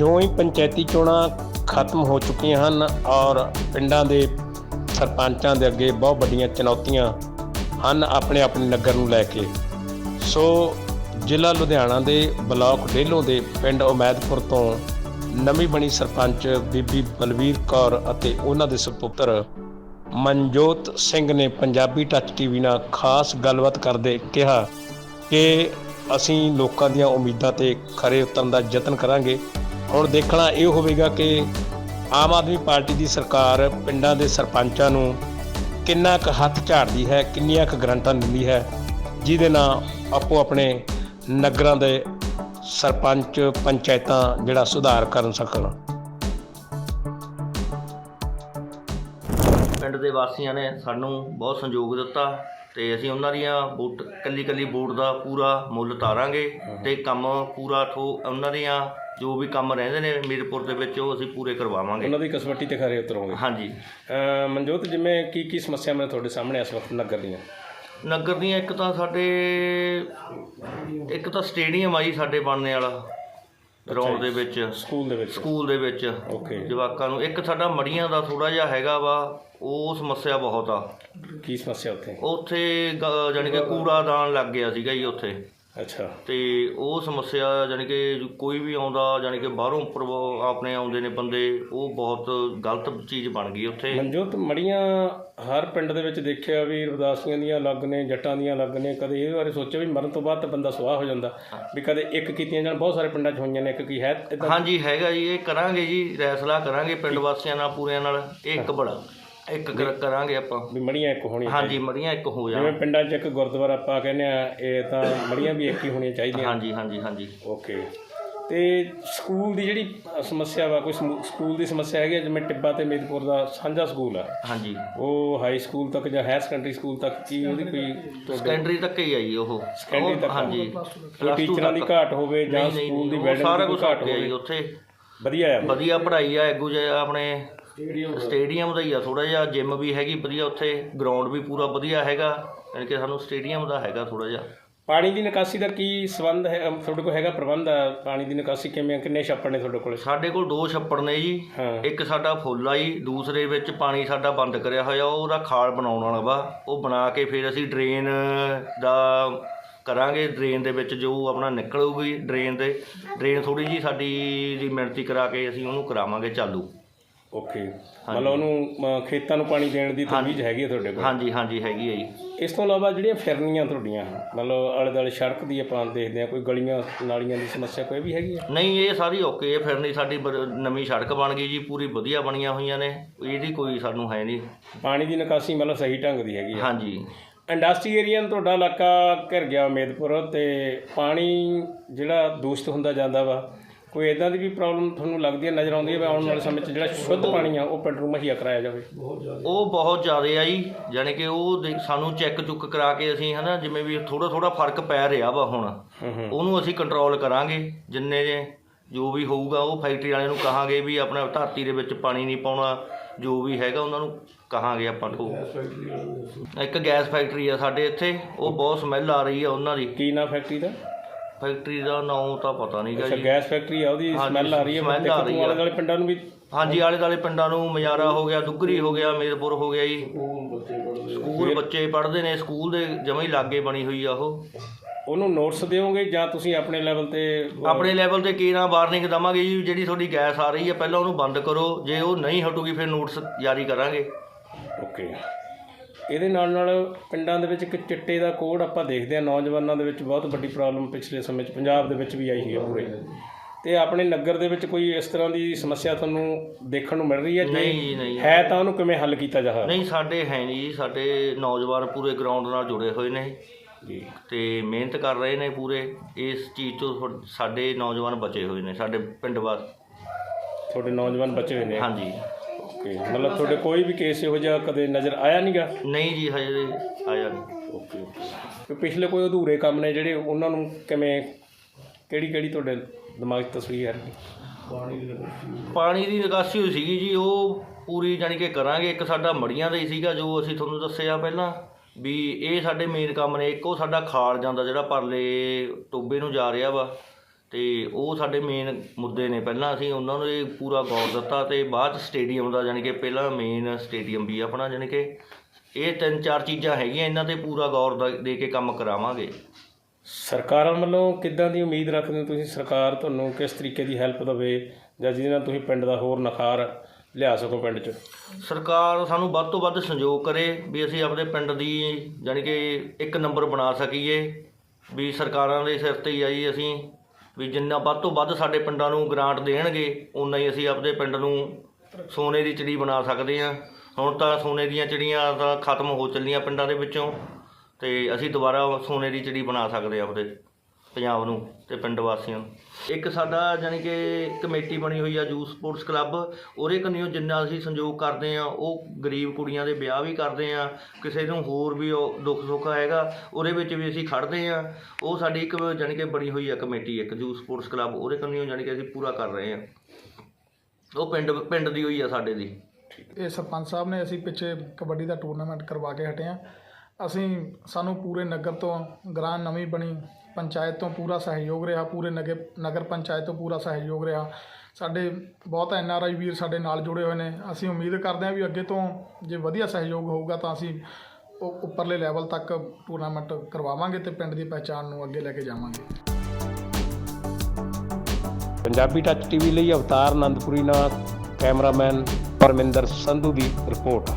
ਜਿਉਂ ਹੀ ਪੰਚਾਇਤੀ ਚੋਣਾਂ ਖਤਮ ਹੋ ਚੁੱਕੀਆਂ ਹਨ ਔਰ ਪਿੰਡਾਂ ਦੇ ਸਰਪੰਚਾਂ ਦੇ ਅੱਗੇ ਬਹੁਤ ਵੱਡੀਆਂ ਚੁਣੌਤੀਆਂ ਹਨ ਆਪਣੇ ਆਪਣੇ ਨਗਰ ਨੂੰ ਲੈ ਕੇ। ਸੋ ਜ਼ਿਲ੍ਹਾ ਲੁਧਿਆਣਾ ਦੇ ਬਲਾਕ ਡੇਲੋਂ ਦੇ ਪਿੰਡ ਉਮੈਦਪੁਰ ਤੋਂ ਨਵੀਂ ਬਣੀ ਸਰਪੰਚ ਬੀਬੀ ਬਲਵੀਰ ਕੌਰ ਅਤੇ ਉਹਨਾਂ ਦੇ ਸੁਪੁੱਤਰ ਮਨਜੋਤ ਸਿੰਘ ਨੇ ਪੰਜਾਬੀ ਟੱਚ ਟੀਵੀ ਨਾਲ ਖਾਸ ਗੱਲਬਾਤ ਕਰਦੇ ਕਿਹਾ ਕਿ ਅਸੀਂ ਲੋਕਾਂ ਦੀਆਂ ਉਮੀਦਾਂ ਤੇ ਖਰੇ ਉਤਰਨ ਦਾ ਯਤਨ ਕਰਾਂਗੇ। ਹੁਣ ਦੇਖਣਾ ਇਹ ਹੋਵੇਗਾ ਕਿ ਆਮ ਆਦਮੀ ਪਾਰਟੀ ਦੀ ਸਰਕਾਰ ਪਿੰਡਾਂ ਦੇ ਸਰਪੰਚਾਂ ਨੂੰ ਕਿੰਨਾ ਕੁ ਹੱਥ ਝਾੜਦੀ ਹੈ ਕਿੰਨੀਆਂ ਕੁ ਗਰੰਟਾਂ ਦਿੰਦੀ ਹੈ ਜਿਹਦੇ ਨਾਲ ਆਪੋ ਆਪਣੇ ਨਗਰਾਂ ਦੇ ਸਰਪੰਚ ਪੰਚਾਇਤਾਂ ਜਿਹੜਾ ਸੁਧਾਰ ਕਰਨ ਸਕਣ। ਪਿੰਡ ਦੇ ਵਾਸੀਆਂ ਨੇ ਸਾਨੂੰ ਬਹੁਤ ਸੰਯੋਗ ਦਿੱਤਾ ਤੇ ਅਸੀਂ ਉਹਨਾਂ ਦੀਆਂ ਵੋਟ ਕੱਲੀ ਕੱਲੀ ਵੋਟ ਦਾ ਪੂਰਾ ਮੁੱਲ ਤਾਰਾਂਗੇ ਤੇ ਕੰਮ ਪੂਰਾ ਠੋ ਉਹਨਾਂ ਦੀਆਂ ਜੋ ਵੀ ਕੰਮ ਰਹਿੰਦੇ ਨੇ ਮੀਰਪੁਰ ਦੇ ਵਿੱਚ ਉਹ ਅਸੀਂ ਪੂਰੇ ਕਰਵਾਵਾਂਗੇ। ਉਹਨਾਂ ਦੀ ਕਸਵੱਟੀ ਤੇ ਖਰੇ ਉਤਰੋਗੇ? ਹਾਂਜੀ। ਅਹ ਮਨਜੋਤ ਜਿਵੇਂ ਕੀ ਕੀ ਸਮੱਸਿਆਵਾਂ ਤੁਹਾਡੇ ਸਾਹਮਣੇ ਇਸ ਵਕਤ ਨਗਰ ਦੀਆਂ? ਨਗਰ ਦੀਆਂ ਇੱਕ ਤਾਂ ਸਾਡੇ ਇੱਕ ਤਾਂ ਸਟੇਡੀਅਮ ਆ ਜੀ ਸਾਡੇ ਬਣਨੇ ਵਾਲਾ ਗਰਾਊਂਡ ਦੇ ਵਿੱਚ। ਸਕੂਲ ਦੇ ਵਿੱਚ। ਸਕੂਲ ਦੇ ਵਿੱਚ। ਓਕੇ। ਜਵਾਕਾਂ ਨੂੰ ਇੱਕ ਸਾਡਾ ਮੜੀਆਂ ਦਾ ਥੋੜਾ ਜਿਹਾ ਹੈਗਾ ਵਾ ਉਹ ਸਮੱਸਿਆ ਬਹੁਤ ਆ। ਕੀ ਸਮੱਸਿਆ ਉੱਥੇ? ਉੱਥੇ ਗ- ਜਾਣੀ ਕਿ ਕੂੜਾਦਾਨ ਲੱਗ ਗਿਆ ਸੀਗਾ ਜੀ ਉੱਥੇ। ਅੱਛਾ। ਤੇ ਉਹ ਸਮੱਸਿਆ ਜਾਣੀ ਕਿ ਕੋਈ ਵੀ ਆਉਂਦਾ ਜਾਣੀ ਕਿ ਬਾਹਰੋਂ ਪ੍ਰਭ- ਆਪਣੇ ਆਉਂਦੇ ਨੇ ਬੰਦੇ ਉਹ ਬਹੁਤ ਗਲਤ ਚੀਜ਼ ਬਣ ਗਈ ਉੱਥੇ। ਮਨਜੋਤ ਮੜੀਆਂ ਹਰ ਪਿੰਡ ਦੇ ਵਿੱਚ ਦੇਖਿਆ ਵੀ ਰਵਦਾਸੀਆਂ ਦੀਆਂ ਅਲੱਗ ਨੇ ਜੱਟਾਂ ਦੀਆਂ ਅਲੱਗ ਨੇ ਕਦੇ ਇਹ ਬਾਰੇ ਸੋਚਿਆ ਵੀ ਮਰਨ ਤੋਂ ਬਾਅਦ ਤਾਂ ਬੰਦਾ ਸੁਆਹ ਹੋ ਜਾਂਦਾ ਵੀ ਕਦੇ ਇੱਕ ਕੀਤੀਆਂ ਜਾਣ ਬਹੁਤ ਸਾਰੇ ਪਿੰਡਾਂ 'ਚ ਹੋਈਆਂ ਨੇ ਇੱਕ ਕੀ ਹੈ ਹਾਂਜੀ ਹੈਗਾ ਜੀ ਇਹ ਕਰਾਂਗੇ ਜੀ ਰੈਸਲਾ ਕਰਾਂਗੇ ਪਿੰਡ ਵਾਸੀਆਂ ਨਾਲ ਪੂਰਿਆਂ ਨਾਲ ਇਹ ਇੱਕ ਬੜਾ ਇੱਕ ਕਰ- ਕਰਾਂਗੇ ਆਪਾਂ। ਵੀ ਮੜੀਆਂ ਇੱਕ ਹੋਣੀਆਂ ਹਾਂਜੀ ਮੜੀਆਂ ਇੱਕ ਹੋ ਜਾਣ। ਜਿਵੇਂ ਪਿੰਡਾਂ 'ਚ ਇੱਕ ਗੁਰਦੁਆਰਾ ਆਪਾਂ ਕਹਿੰਦੇ ਆ ਇਹ ਤਾਂ ਮੜੀਆਂ ਵੀ ਇੱਕ ਹੀ ਹੋਣੀਆਂ ਚਾਹੀਦੀਆਂ। ਹਾਂਜੀ ਹਾਂਜੀ ਹਾਂਜੀ। ਓਕੇ। ਤੇ ਸਕੂਲ ਦੀ ਜਿਹੜੀ ਸਮੱਸਿਆ ਵਾ ਕੋਈ ਸਮੂ- ਸਕੂਲ ਦੀ ਸਮੱਸਿਆ ਹੈਗੀ ਆ, ਜਿਵੇਂ ਟਿੱਬਾ ਤੇ ਮੇਦਪੁਰ ਦਾ ਸਾਂਝਾ ਸਕੂਲ ਆ। ਹਾਂਜੀ। ਉਹ ਹਾਈ ਸਕੂਲ ਤੱਕ ਜਾਂ ਹਾਇਰ ਸੈਕੰਡਰੀ ਸਕੂਲ ਤੱਕ ਕੀ ਉਹਦੀ ਕੋਈ ਸੈਕੰਡਰੀ ਤੱਕ ਹੀ ਆ ਜੀ ਉਹ। ਸੈਕੰਡਰੀ ਉਹ- ਤੱਕ ਹਾਂਜੀ। ਕੋਈ ਟੀਚਰਾਂ ਦੀ ਘਾਟ ਹੋਵੇ ਜਾਂ ਨਹੀਂ, ਨਹੀਂ, ਸਕੂਲ ਦੀ ਉਹ ਸਾਰਾ ਦੀ ਕੁਝ ਘਾਟ ਹੋਵੇ। ਉੱਥੇ। ਵਧੀਆ ਆ। ਵਧੀਆ ਪੜ੍ਹਾਈ ਆ ਐਗੂ ਜੇ ਆਪਣੇ ਸਟੇਡੀਅਮ ਦਾ। ਹੀ ਆ ਥੋੜਾ ਜਿਹਾ ਜਿਮ ਵੀ ਹੈਗੀ ਵਧੀਆ ਉੱਥੇ ਗਰਾਊਂਡ ਵੀ ਪੂਰਾ ਵਧੀਆ ਹੈਗਾ ਯਾਨੀ ਕਿ ਸਾਨੂੰ ਸਟੇਡੀਅਮ ਦਾ ਹੈਗਾ ਥੋੜਾ ਜਿਹਾ। ਪਾਣੀ ਦੀ ਨਿਕਾਸੀ ਦਾ ਕੀ ਸੰਬੰਧ ਹੈ ਅਮ, ਤੁਹਾਡੇ ਕੋਲ ਹੈਗਾ ਪ੍ਰਬੰਧ ਆ? ਪਾਣੀ ਦੀ ਨਿਕਾਸੀ ਕਿਵੇਂ ਕਿੰਨੇ ਛੱਪੜ ਨੇ ਤੁਹਾਡੇ ਕੋਲ? ਸਾਡੇ ਕੋਲ ਦੋ ਛੱਪੜ ਨੇ ਜੀ। ਹਾਂ। ਇੱਕ ਸਾਡਾ ਫੁੱਲ ਆ ਜੀ ਦੂਸਰੇ ਵਿੱਚ ਪਾਣੀ ਸਾਡਾ ਬੰਦ ਕਰਿਆ ਹੋਇਆ ਉਹਦਾ ਖਾਲ ਬਣਾਉਣ ਵਾਲਾ ਵਾ। ਉਹ ਬਣਾ ਕੇ ਫਿਰ ਅਸੀਂ ਡਰੇਨ ਦਾ ਕਰਾਂਗੇ ਡਰੇਨ ਦੇ ਵਿੱਚ ਜੋ ਆਪਣਾ ਨਿਕਲੂਗੀ ਡਰੇਨ ਦੇ ਡਰੇਨ ਥੋੜੀ ਜੀ ਸਾਡੀ ਦੀ ਮਿਣਤੀ ਕਰਾ ਕੇ ਅਸੀਂ ਉਹਨੂੰ ਕਰਾਵਾਂਗੇ ਚਾਲੂ। ਓਕੇ। ਮਤਲਬ ਉਹਨੂੰ ਖੇਤਾਂ ਨੂੰ ਪਾਣੀ ਦੇਣ ਦੀ ਤਜਵੀਜ਼ ਹੈਗੀ ਆ ਤੁਹਾਡੇ ਕੋਲ? ਹਾਂਜੀ ਹਾਂਜੀ ਹੈਗੀ ਹੈ ਜੀ। ਇਸ ਤੋਂ ਇਲਾਵਾ ਜਿਹੜੀਆਂ ਫਿਰਨੀਆਂ ਤੁਹਾਡੀਆਂ ਮਤਲਬ ਆਲੇ ਦੁਆਲੇ ਸੜਕ ਦੀ ਆਪਾਂ ਦੇਖਦੇ ਆ ਕੋਈ ਗਲੀਆਂ ਨਾਲੀਆਂ ਦੀ ਸਮੱਸਿਆ ਕੋਈ ਵੀ ਹੈਗੀ ਆ? ਨਹੀਂ ਇਹ ਸਾਰੀ ਓਕੇ ਹੈ ਫਿਰ ਨਹੀਂ ਸਾਡੀ ਬ- ਨਵੀਂ ਸੜਕ ਬਣ ਗਈ ਜੀ ਪੂਰੀ ਵਧੀਆ ਬਣੀਆਂ ਹੋਈਆਂ ਨੇ ਇਹਦੀ ਕੋਈ ਸਾਨੂੰ ਹੈ ਨਹੀਂ। ਪਾਣੀ ਦੀ ਨਿਕਾਸੀ ਮਤਲਬ ਸਹੀ ਢੰਗ ਦੀ ਹੈਗੀ ਆ? ਹਾਂਜੀ। ਇੰਡਸਟਰੀ ਏਰੀਆ ਨੂੰ ਤੁਹਾਡਾ ਇਲਾਕਾ ਘਿਰ ਗਿਆ ਉਮੇਦਪੁਰ ਤੇ ਪਾਣੀ ਜਿਹੜਾ ਦੂਸ਼ਿਤ ਹੁੰਦਾ ਜਾਂਦਾ ਵਾ ਕੋਈ ਇਦਾਂ ਦੀ ਵੀ ਪ੍ਰੋਬਲਮ ਤੁਹਾਨੂੰ ਲੱਗਦੀ ਹੈ ਨਜ਼ਰ ਆਉਂਦੀ ਹੈ ਵੀ ਆਉਣ ਵਾਲੇ ਸਮੇਂ 'ਚ ਜਿਹੜਾ ਸ਼ੁੱਧ ਪਾਣੀ ਆ ਉਹ ਪਿੰਡ ਨੂੰ ਮੁਹੱਈਆ ਕਰਾਇਆ ਜਾਵੇ? ਉਹ ਬਹੁਤ ਜ਼ਿਆਦਾ ਆ ਜੀ ਯਾਨੀ ਕਿ ਉਹ ਦੇ- ਸਾਨੂੰ ਚੈੱਕ ਚੁੱਕ ਕਰਾ ਕੇ ਅਸੀਂ ਹਨਾ ਜਿਵੇਂ ਵੀ ਥੋੜਾ ਥੋੜਾ ਫ਼ਰਕ ਪੈ ਰਿਹਾ ਵਾ ਹੁਣ ਉਹਨੂੰ ਅਸੀਂ ਕੰਟਰੋਲ ਕਰਾਂਗੇ ਜਿੰਨੇ ਜੇ ਜੋ ਵੀ ਹੋਊਗਾ ਉਹ ਫੈਕਟਰੀ ਵਾਲਿਆਂ ਨੂੰ ਕਹਾਂਗੇ ਵੀ ਆਪਣਾ ਧਰਤੀ ਦੇ ਵਿੱਚ ਪਾਣੀ ਨਹੀਂ ਪਾਉਣਾ ਜੋ ਵੀ ਹੈਗਾ ਉਹਨਾਂ ਨੂੰ ਕਹਾਂਗੇ ਆਪਾਂ ਤੋਂ ਇੱਕ ਗੈਸ ਫੈਕਟਰੀ ਆ ਸਾਡੇ ਇੱਥੇ ਉਹ ਬਹੁਤ ਸਮੈਲ ਆ ਰਹੀ ਆ ਉਹਨਾਂ ਦੀ। ਕੀ ਨਾ ਫੈਕਟਰੀ ਦਾ? ਫੈਕਟਰੀ ਦਾ ਨਾਮ ਤਾਂ ਪਤਾ ਨਹੀਂਗਾ ਅੱਛਾ ਜੀ। ਗੈਸ ਫੈਕਟਰੀ ਆ ਉਹਦੀ ਹਾਂਜੀ, ਸਮੈਲ ਆ ਰਹੀ ਹੈ। smell ਆ ਰਹੀ। ਆਲੇ ਦੁਆਲੇ ਪਿੰਡਾਂ ਨੂੰ ਵੀ ਹਾਂਜੀ ਆਲੇ ਦਾਲੇ ਪਿੰਡਾਂ ਨੂੰ ਮਜਾਰਾ ਹੋ ਗਿਆ ਦੁੱਗਰੀ ਹੋ ਗਿਆ ਮੇਦਪੁਰ ਹੋ ਗਿਆ ਜੀ। ਸਕੂਲ ਬੱਚੇ ਪੜ੍ਹਦੇ ਨੇ ਸਕੂਲ ਦੇ ਜਮਾਂ ਹੀ ਲਾਗੇ ਬਣੀ ਹੋਈ ਆ ਉਹ। ਉਹਨੂੰ ਨੋਟਿਸ ਦਿਓਗੇ ਜਾਂ ਤੁਸੀਂ ਆਪਣੇ ਲੈਵਲ ਤੇ ਆਪਣੇ ਲੈਵਲ ਤੇ ਕੀ ਨਾ ਵਾਰਨਿੰਗ ਦਵਾਂਗੇ ਜੀ ਜਿਹੜੀ ਤੁਹਾਡੀ ਗੈਸ ਆ ਰਹੀ ਹੈ ਪਹਿਲਾਂ ਉਹਨੂੰ ਬੰਦ ਕਰੋ। ਜੇ ਉਹ ਨਹੀਂ ਹਟੂਗੀ ਫਿਰ ਨੋਟਿਸ ਜਾਰੀ ਕਰਾਂਗੇ। ਓਕੇ ਇਹਦੇ ਨਾਲ ਨਾਲ ਪਿੰਡਾਂ ਦੇ ਵਿੱਚ ਇੱਕ ਚਿੱਟੇ ਦਾ ਕੋਡ ਆਪਾਂ ਦੇਖਦੇ ਹਾਂ ਨੌਜਵਾਨਾਂ ਦੇ ਵਿੱਚ ਬਹੁਤ ਵੱਡੀ ਪ੍ਰੋਬਲਮ ਪਿਛਲੇ ਸਮੇਂ 'ਚ ਪੰਜਾਬ ਦੇ ਵਿੱਚ ਵੀ ਆਈ ਹੈ ਪੂਰੇ। ਤੇ ਆਪਣੇ ਨਗਰ ਦੇ ਵਿੱਚ ਕੋਈ ਇਸ ਤਰ੍ਹਾਂ ਦੀ ਸਮੱਸਿਆ ਤੁਹਾਨੂੰ ਦੇਖਣ ਨੂੰ ਮਿਲ ਰਹੀ ਹੈ? ਨਹੀਂ ਜੀ, ਨਹੀਂ। ਹੈ ਤਾਂ ਉਹਨੂੰ ਕਿਵੇਂ ਹੱਲ ਕੀਤਾ ਜਾ ਨਹੀਂ ਸਾਡੇ ਹੈ ਨਹੀਂ ਜੀ ਸਾਡੇ ਨੌਜਵਾਨ ਪੂਰੇ ਗਰਾਊਂਡ ਨਾਲ ਜੁੜੇ ਹੋਏ ਨੇ। ਜੀ। ਤੇ ਮਿਹਨਤ ਕਰ ਰਹੇ ਨੇ ਪੂਰੇ ਇਸ ਚੀਜ਼ ਤੋਂ ਸਾਡੇ ਨੌਜਵਾਨ ਬਚੇ ਹੋਏ ਨੇ ਸਾਡੇ ਪਿੰਡ ਵਾਸ ਤੁਹਾਡੇ ਨੌਜਵਾਨ ਬਚੇ ਹੋਏ ਨੇ? ਹਾਂਜੀ। ਓਕੇ ਮਤਲਬ ਤੁਹਾਡੇ ਕੋਈ ਵੀ ਕੇਸ ਇਹੋ ਜਿਹਾ ਕਦੇ ਨਜ਼ਰ ਆਇਆ ਨਹੀਂਗਾ? ਨਹੀਂ ਜੀ ਹਜੇ ਆਇਆ ਨਹੀਂ। Okay okay. ਪਿਛਲੇ ਕੋਈ ਅਧੂਰੇ ਕੰਮ ਨੇ ਜਿਹੜੇ ਉਹਨਾਂ ਨੂੰ ਕਿਵੇਂ ਕਿਹੜੀ ਕਿਹੜੀ ਤੁਹਾਡੇ ਦਿਮਾਗ 'ਚ ਤਸਵੀਰ ਆ ਰਹੀ? ਪਾਣੀ ਦੀ ਨਿਕਾਸੀ ਹੋਈ ਸੀਗੀ ਜੀ ਉਹ ਪੂਰੀ ਜਾਣੀ ਕਿ ਕਰਾਂਗੇ। ਇੱਕ ਸਾਡਾ ਮੜੀਆਂ ਦਾ ਹੀ ਸੀਗਾ ਜੋ ਅਸੀਂ ਤੁਹਾਨੂੰ ਦੱਸਿਆ ਪਹਿਲਾਂ ਵੀ ਇਹ ਸਾਡੇ ਮੇਨ ਕੰਮ ਨੇ। ਇੱਕ ਉਹ ਸਾਡਾ ਖਾਲ ਜਾਂਦਾ ਜਿਹੜਾ ਪਰਲੇ ਟੋਬੇ ਨੂੰ ਜਾ ਰਿਹਾ ਵਾ। ਤੇ ਉਹ ਸਾਡੇ ਮੇਨ ਮੁੱਦੇ ਨੇ। ਪਹਿਲਾਂ ਅਸੀਂ ਉਹਨਾਂ ਨੂੰ ਇਹ ਪੂਰਾ ਗੌਰ ਦਿੱਤਾ ਤੇ ਬਾਅਦ 'ਚ ਸਟੇਡੀਅਮ ਦਾ ਯਾਨੀ ਕਿ ਪਹਿਲਾਂ ਮੇਨ ਸਟੇਡੀਅਮ ਵੀ ਆਪਣਾ ਯਾਨੀ ਕਿ ਇਹ ਤਿੰਨ ਚਾਰ ਚੀਜ਼ਾਂ ਹੈਗੀਆਂ ਇਹਨਾਂ ਤੇ ਪੂਰਾ ਗੌਰ ਦਾ- ਦੇ ਕੇ ਕੰਮ ਕਰਾਵਾਂਗੇ। ਸਰਕਾਰਾਂ ਵੱਲੋਂ ਕਿੱਦਾਂ ਦੀ ਉਮੀਦ ਰੱਖਦੇ ਹੋ ਤੁਸੀਂ? ਸਰਕਾਰ ਤੁਹਾਨੂੰ ਕਿਸ ਤਰੀਕੇ ਦੀ ਹੈਲਪ ਦੇਵੇ ਜਾਂ ਜਿਹਦੇ ਨਾਲ ਤੁਸੀਂ ਪਿੰਡ ਦਾ ਹੋਰ ਨਖਾਰ ਲਿਆ ਸਕੋ ਪਿੰਡ 'ਚ? ਸਰਕਾਰ ਸਾਨੂੰ ਵੱਧ ਤੋਂ ਵੱਧ ਸਹਿਯੋਗ ਕਰੇ ਵੀ ਅਸੀਂ ਆਪਣੇ ਪਿੰਡ ਦੀ ਯਾਨੀ ਕਿ ਇੱਕ ਨੰਬਰ ਬਣਾ ਸਕੀਏ ਵੀ ਸਰਕਾਰਾਂ ਦੇ ਸਿਰ ਤੇ ਹੀ ਆਈ ਅਸੀਂ। ਵੀ ਜਿੰਨਾ ਵੱਧ ਤੋਂ ਵੱਧ ਸਾਡੇ ਪਿੰਡਾਂ ਨੂੰ ਗ੍ਰਾਂਟ ਦੇਣਗੇ ਉਨਾ ਹੀ ਅਸੀਂ ਆਪਣੇ ਪਿੰਡ ਨੂੰ ਸੋਨੇ ਦੀ ਚਿੜੀ ਬਣਾ ਸਕਦੇ ਹਾਂ। ਹੁਣ ਤਾਂ ਸੋਨੇ ਦੀਆਂ ਚਿੜੀਆਂ ਤਾਂ ਖਤਮ ਹੋ ਚੱਲੀਆਂ ਪਿੰਡਾਂ ਦੇ ਵਿੱਚੋਂ ਅਤੇ ਅਸੀਂ ਦੁਬਾਰਾ ਸੋਨੇ ਦੀ ਚਿੜੀ ਬਣਾ ਸਕਦੇ ਹਾਂ ਆਪਣੇ ਪੰਜਾਬ ਨੂੰ ਤੇ ਪਿੰਡ ਵਾਸੀਆਂ ਨੂੰ। ਇੱਕ ਸਾਡਾ ਯਾਨੀ ਕਿ ਕਮੇਟੀ ਬਣੀ ਹੋਈ ਆ ਯੂਥ ਸਪੋਰਟਸ ਕਲੱਬ, ਉਹਦੇ ਕੰਨਿਓ ਜਿੰਨਾ ਅਸੀਂ ਸੰਯੋਗ ਕਰਦੇ ਆ, ਉਹ ਗਰੀਬ ਕੁੜੀਆਂ ਦੇ ਵਿਆਹ ਵੀ ਕਰਦੇ ਆ, ਕਿਸੇ ਨੂੰ ਹੋਰ ਵੀ ਉਹ ਦੁੱਖ ਸੁੱਖ ਹੈਗਾ, ਉਹਦੇ ਵਿੱਚ ਵੀ ਅਸੀਂ ਖੜਦੇ ਆ। ਉਹ ਸਾਡੀ ਇੱਕ ਯਾਨੀ ਕਿ ਬਣੀ ਹੋਈ ਆ ਕਮੇਟੀ, ਇੱਕ ਯੂਥ ਸਪੋਰਟਸ ਕਲੱਬ, ਉਹਦੇ ਕੰਨਿਓ ਯਾਨੀ ਕਿ ਅਸੀਂ ਪੂਰਾ ਕਰ ਰਹੇ ਆ। ਉਹ ਪਿੰਡ ਪਿੰਡ ਦੀ ਹੋਈ ਆ, ਸਾਡੇ ਦੀ। ਇਹ ਸਰਪੰਚ ਸਾਹਿਬ ਨੇ ਅਸੀਂ ਪਿੱਛੇ ਕਬੱਡੀ ਦਾ ਟੂਰਨਾਮੈਂਟ ਕਰਵਾ ਕੇ ਹਟੇ ਹਾਂ ਅਸੀਂ ਸਾਨੂੰ ਪੂਰੇ ਨਗਰ ਤੋਂ ਗ੍ਰਾਂ ਨਵੀਂ ਬਣੀ, ਪੰਚਾਇਤ ਤੋਂ ਪੂਰਾ ਸਹਿਯੋਗ ਰਿਹਾ, ਪੂਰੇ ਨਗਰ ਨਗਰ ਪੰਚਾਇਤ ਤੋਂ ਪੂਰਾ ਸਹਿਯੋਗ ਰਿਹਾ। ਸਾਡੇ ਬਹੁਤ ਐਨ ਆਰ ਆਈ ਵੀਰ ਸਾਡੇ ਨਾਲ ਜੁੜੇ ਹੋਏ ਨੇ। ਅਸੀਂ ਉਮੀਦ ਕਰਦੇ ਹਾਂ ਵੀ ਅੱਗੇ ਤੋਂ ਜੇ ਵਧੀਆ ਸਹਿਯੋਗ ਹੋਊਗਾ ਤਾਂ ਅਸੀਂ ਉਹ ਉੱਪਰਲੇ ਲੈਵਲ ਤੱਕ ਟੂਰਨਾਮੈਂਟ ਕਰਵਾਵਾਂਗੇ ਤੇ ਪਿੰਡ ਦੀ ਪਹਿਚਾਣ ਨੂੰ ਅੱਗੇ ਲੈ ਕੇ ਜਾਵਾਂਗੇ। ਪੰਜਾਬੀ ਟੱਚ ਟੀਵੀ ਲਈ ਅਵਤਾਰ ਆਨੰਦਪੁਰੀ ਨਾਲ ਕੈਮਰਾਮੈਨ ਪਰਮਿੰਦਰ ਸੰਧੂ ਦੀ ਰਿਪੋਰਟ।